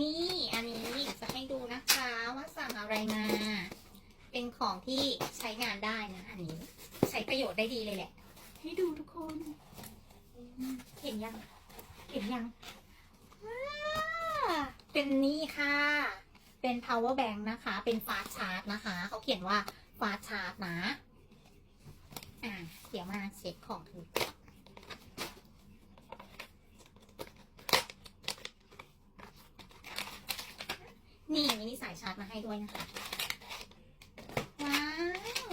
นี่อันนี้จะให้ดูนะคะว่าสั่งอะไรมา เป็นของที่ใช้งานได้นะ อันนี้ ใช้ประโยชน์ได้ดีเลยแหละ ให้ดูทุกคน เห็นยัง เห็นยังว้าเป็นนี่ค่ะ เป็น power bank นะคะ เป็น fast charge นะคะ เขาเขียนว่า fast charge นะ อ่า เดี๋ยวมาเช็คของถูก อนนี่มินิสายชาร์จมาให้ด้วยนะคะ ว้าว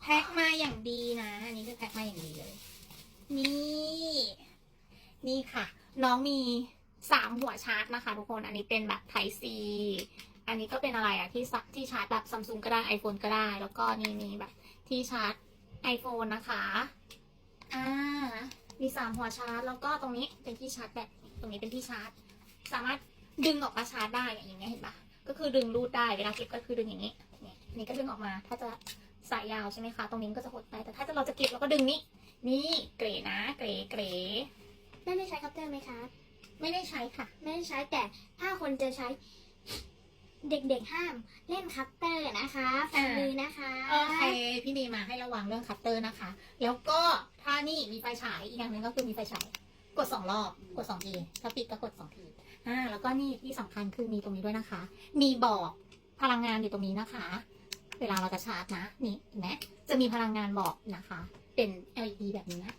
แพ็คมาอย่างดีนะ อันนี้คือแพ็คมาอย่างดีเลย นี่ นี่ค่ะ น้องมีสามหัวชาร์จนะคะทุกคน อันนี้เป็นแบบ Type C อันนี้ก็เป็นอะไรอะที่ซักที่ชาร์จแบบซัมซุงก็ได้ iPhone ก็ได้ แล้วก็นี่มีแบบที่ชาร์จ iPhone นะคะ อ่า มีสามหัวชาร์จ แล้วก็ตรงนี้เป็นที่ชาร์จแบต ตรงนี้เป็นที่ชาร์จ สามารถดึงออกมาชาร์จได้อย่างเงี้ยเห็นปะก็คือดึงรูดได้เวลาเก็บก็คือดึงอย่างนี้เนี่ยนี่ก็ดึงออกมา ถ้าจะสายยาวใช่ไหมคะตรงนี้ก็จะหดไปแต่ถ้าเราจะเก็บเราก็ดึงนี้นี่เกรนะเกรเกรแม่ได้ใช้คัพเตอร์ไหมคะไม่ได้ใช้ค่ะ ไม่ได้ใช้แต่ถ้าคนจะใช้เด็กๆห้ามเล่นคัพเตอร์นะคะฝีมือนะคะโอเคพี่มีมาให้ระวังเรื่องคัตเตอร์นะคะ แล้วก็ถ้านี่มีไฟฉายอีกอย่างหนึ่งก็คือมีไฟฉาย กดสองรอบ กดสองทีถ้าปิดก็กดสองทีอ่าแล้วก็นี่ที่สำคัญคือมีตรงนี้ด้วยนะคะ มีบอกพลังงานอยู่ตรงนี้นะคะ เวลาเราจะชาร์จนะ นี่เห็นไหมจะมีพลังงานบอกนะคะ เป็น LED แบบนี้นะ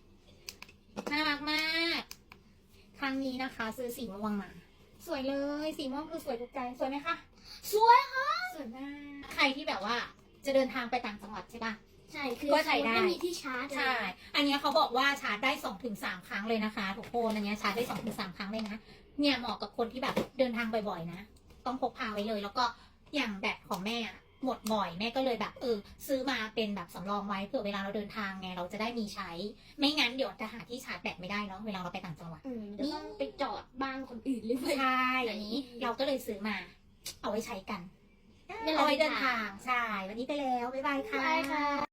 น่ารักมาก ครั้งนี้นะคะ ซื้อสีม่วงมา สวยเลย สีม่วงคือสวยถูกใจ สวยไหมคะ สวยค่ะ สวยมาก ใครที่แบบว่าจะเดินทางไปต่างจังหวัดใช่ปะ ใช่คือก็ใช้ได้ ไม่มีที่ชาร์จใช่ อันเนี้ยเขาบอกว่าชาร์จได้สองถึงสามครั้งเลยนะคะทุกคนอันเนี้ยชาร์จได้สองถึงสามครั้งเลยนะ เนี่ยเหมาะกับคนที่แบบเดินทางบ่อยๆนะ ต้องพกพาไว้เลย แล้วก็อย่างแบตของแม่อะหมดบ่อยแม่ก็เลยแบบเออซื้อมาเป็นแบบสำรองไว้เผื่อเวลาเราเดินทางไงเราจะได้มีใช้ ไม่งั้นเดี๋ยวจะหาที่ชาร์จแบตไม่ได้เนาะเวลาเราไปต่างจังหวัด อืมเดี๋ยวต้องไปจอดบ้านคนอื่นหรือเปล่า ใช่อันนี้เราก็เลยซื้อมา เอาไว้ใช้กัน เวลาเอาไว้เดิเดินนทาทางงใช่ วันนี้ไปแล้ว บ๊ายบายค่ะใช่ค่ะ